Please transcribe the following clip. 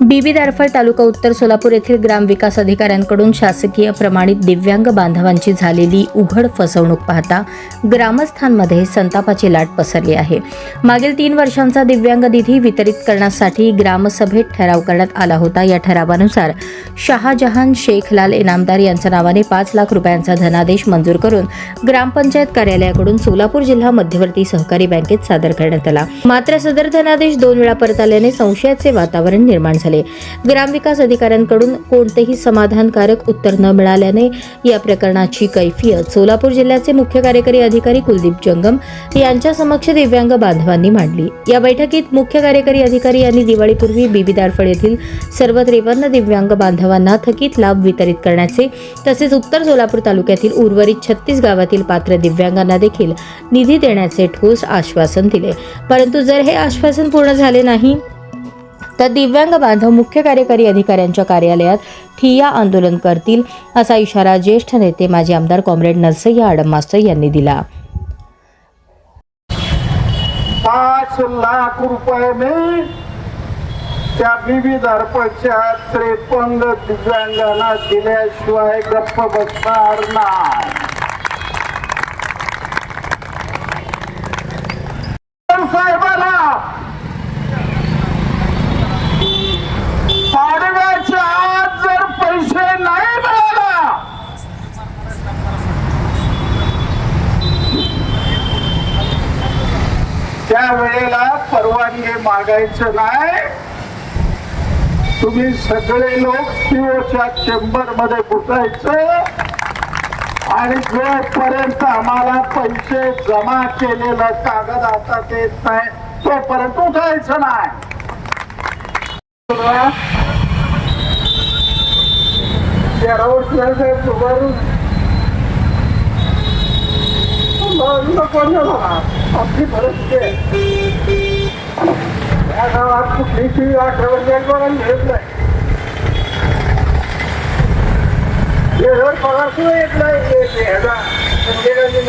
बीबी दारफळ तालुका उत्तर सोलापूर येथील ग्रामविकास अधिकाऱ्यांकडून शासकीय प्रमाणित दिव्यांग बांधवांची झालेली उघड फसवणूक पाहता ग्रामस्थांमध्ये संतापाची लाट पसरली आहे. मागील तीन वर्षांचा दिव्यांग निधी वितरित करण्यासाठी ग्रामसभेत ठराव करण्यात आला होता. या ठरावानुसार शहाजहान शेखलाल इनामदार यांच्या नावाने पाच लाख रुपयांचा धनादेश मंजूर करून ग्रामपंचायत कार्यालयाकडून सोलापूर जिल्हा मध्यवर्ती सहकारी बँकेत सादर करण्यात आला. मात्र सदर धनादेश दोन वेळा परत आल्याने संशयाचे वातावरण निर्माण झाले. ग्रामविकास अधिकाऱ्यांकडून कोणतेही समाधानकारक उत्तर न मिळाल्याने या प्रकरणाची कैफियत सोलापूर जिल्ह्याचे मुख्य कार्यकारी अधिकारी कुलदीप जंगम यांच्या समक्ष दिव्यांग बांधवांनी मांडली. या बैठकीत मुख्य कार्यकारी अधिकारी यांनी दिवाळीपूर्वी बीबी दारफळ येथील सर्व त्रेपन्न दिव्यांग बांधवांना थकीत लाभ वितरित करण्याचे तसेच उत्तर सोलापूर तालुक्यातील उर्वरित छत्तीस गावातील पात्र दिव्यांगांना देखील निधी देण्याचे ठोस आश्वासन दिले. परंतु जर हे आश्वासन पूर्ण झाले नाही तर दिव्यांग बांधव मुख्य कार्यकारी अधिकाऱ्यांच्या कार्यालयात ठिय्या आंदोलन करतील असा इशारा ज्येष्ठ नेते माजी आमदार कॉम्रेड नरसय्या आडम मास्टर यांनी दिला. पाच लाख रुपये त्या विविध अर्पच्या त्रेपन्न दिव्यांगांना दिल्याशिवाय गप्प बसणार नाही साहेबाला पाडव्याच्या आत जर पैसे नाही मिळाला त्या वेळेला परवानगी मागायचं नाही. तुम्ही सगळे लोक पीओच्या चेंबरमध्ये घुसायचं आणि जोपर्यंत आम्हाला पैसे जमा केलेलं कागद हातात येत नाही तोपर्यंत उठायचं नाही. तेरावर आपली परिस्थिती आहे या गावात कुठली ती आठवड्यात मिळत नाही. वेळेवर पगार सुद्धा येत नाही? ह्याचा संजय गांधी